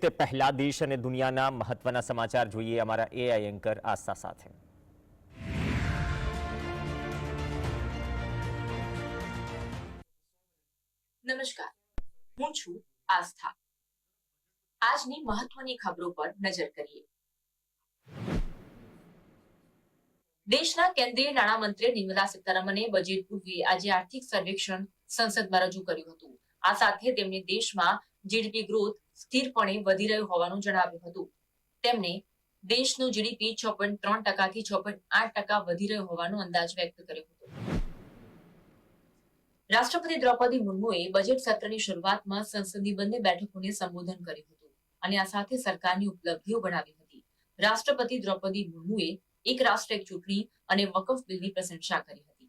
તે પહેલા દેશ અને દુનિયાના મહત્વના સમાચાર જોઈએ. અમારા એઆઈ એન્કર આસ્થા સાથે. નમસ્કાર. હું છું આસ્થા. આજની મહત્વની ખબરો પર નજર કરીએ. દેશના કેન્દ્રીય નાણામંત્રી નિર્મલા સીતારમણે બજેટ પૂર્વે આજે આર્થિક સર્વેક્ષણ સંસદમાં રજૂ કર્યું હતું. આ સાથે તેમણે દેશમાં જીડીપી ગ્રોથ સ્થિરપણે વધી રહ્યું હોવાનું જણાવ્યું હતું. તેમણે દેશનું જીડીપી છ પોઈન્ટ ત્રણ ટકાથી છ પોઈન્ટ આઠ ટકા વધી રહ્યો હોવાનો અંદાજ વ્યક્ત કર્યો હતો. રાષ્ટ્રપતિ દ્રૌપદી મુર્મુએ બજેટ સત્રની શરૂઆતમાં સંસદની બંને બેઠકોને સંબોધન કર્યું હતું અને આ સાથે સરકારની ઉપલબ્ધિઓ ગણાવી હતી. રાષ્ટ્રપતિ દ્રૌપદી મુર્મુએ એક રાષ્ટ્ર એક ચૂંટણી અને વકફ બિલની પ્રશંસા કરી હતી.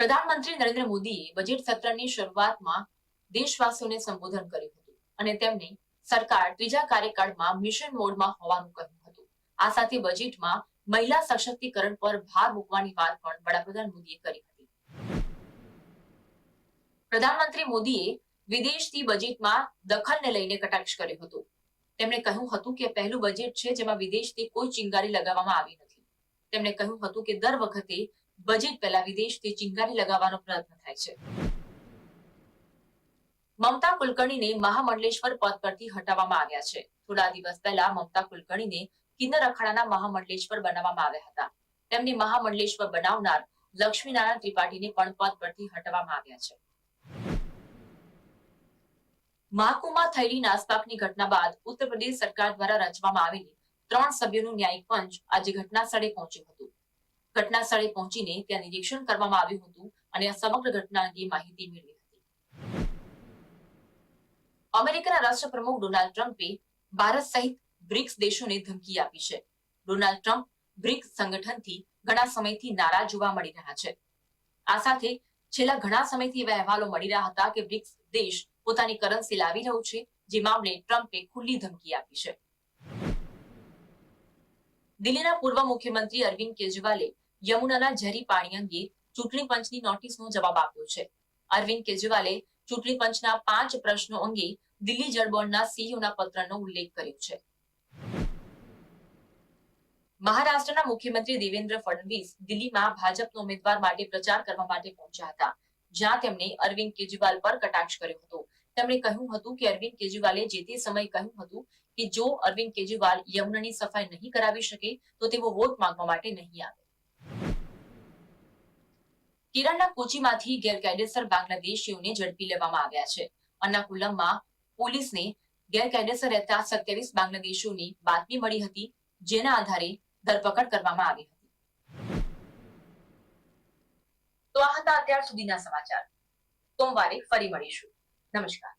પ્રધાનમંત્રી નરેન્દ્ર મોદીએ બજેટ સત્રની શરૂઆતમાં દેશવાસીઓને સંબોધન કર્યું હતું અને તેમને સરકાર ત્રીજા કાર્યકાળમાં મિશન મોડમાં હોવાનું કહ્યું હતું. આ સાથે બજેટમાં મહિલા સશક્તિકરણ પર ભાર મૂકવાની વાત પણ વડાપ્રધાન મોદીએ કરી હતી. પ્રધાનમંત્રી મોદીએ વિદેશથી બજેટમાં દખલને લઈને કટાક્ષ કર્યો હતો. તેમણે કહ્યું હતું કે પહેલું બજેટ છે જેમાં વિદેશથી કોઈ ચિંગારી લગાવવામાં આવી નથી. તેમણે કહ્યું હતું કે દર વખતે બજેટ પહેલા વિદેશથી ચિંગારી લગાવવાનો પ્રયત્ન થાય છે. મમતા કુલકર્ણીને મહામંડલેશ્વર પદ પરથી હટાવવામાં આવ્યા છે. થોડા દિવસ પહેલા મમતા કુલકર્ણીને કિન્નર અખાડાના મહામંડલેશ્વર બનાવવામાં આવ્યા હતા. તેમને મહામંડલેશ્વર બનાવનાર લક્ષ્મીનારાયણ ત્રિપાઠીને પણ પદ પરથી હટાવવામાં આવ્યા છે. મહાકુંભમાં થયેલી નાસભાગની ઘટના બાદ ઉત્તર પ્રદેશ સરકાર દ્વારા રચવામાં આવેલી ત્રણ સભ્યોનું ન્યાયિક પંચ આજે ઘટના સ્થળે પહોંચ્યું હતું. ઘટના સ્થળે પહોંચીને ત્યાં નિરીક્ષણ કરવામાં આવ્યું હતું અને આ સમગ્ર ઘટના અંગે માહિતી મેળવી અમેરિકાના રાષ્ટ્રપ્રમુખ ડોનાલ્ડ ટ્રમ્પે ભારત સહિત બ્રિક્સ દેશોને ધમકી આપી છે. ડોનાલ્ડ ટ્રમ્પ બ્રિક્સ સંગઠનથી ઘણા સમયથી નારાજ જોવા મળી રહ્યા છે. આ સાથે છેલ્લા ઘણા સમયથી એવા અહેવાલો મળી રહ્યા હતા કે બ્રિક્સ દેશ પોતાની કરન્સી લાવી રહ્યું છે, જે મામલે ટ્રમ્પે ખુલ્લી ધમકી આપી છે. દિલ્હીના પૂર્વ મુખ્યમંત્રી અરવિંદ કેજરીવાલે યમુનાના ઝેરી પાણી અંગે ચૂંટણી પંચની નોટિસનો જવાબ આપ્યો છે. અરવિંદ કેજરીવાલે ચૂંટણી પંચના પાંચ પ્રશ્નો અંગે દિલ્હી જળ બોર્ડના સીઈઓના પત્રનો ઉલ્લેખ કર્યો છે. મહારાષ્ટ્રના મુખ્યમંત્રી દેવેન્દ્ર ફડણવીસ દિલ્હીમાં ભાજપના ઉમેદવાર માટે પ્રચાર કરવા માટે પહોંચ્યા હતા, જ્યાં તેમણે અરવિંદ કેજરીવાલ પર કટાક્ષ કર્યો હતો. તેમણે કહ્યું હતું કે અરવિંદ કેજરીવાલે જે તે સમયે કહ્યું હતું કે જો અરવિંદ કેજરીવાલ યમુનાની સફાઈ નહીં કરાવી શકે, તો તેઓ વોટ માંગવા માટે નહીં આવે. કેરળના કોચીમાંથી ગેરકાયદેસર બાંગ્લાદેશીઓને ઝડપી લેવામાં આવ્યા છે. અન્નાકુલમમાં પોલીસને ગેરકાયદેસર રહેતા સત્યાવીસ બાંગ્લાદેશીઓની બાતમી મળી હતી, જેના આધારે ધરપકડ કરવામાં આવી હતી. તો આ હતા અત્યાર સુધીના સમાચાર. સોમવારે ફરી મળીશું. નમસ્કાર.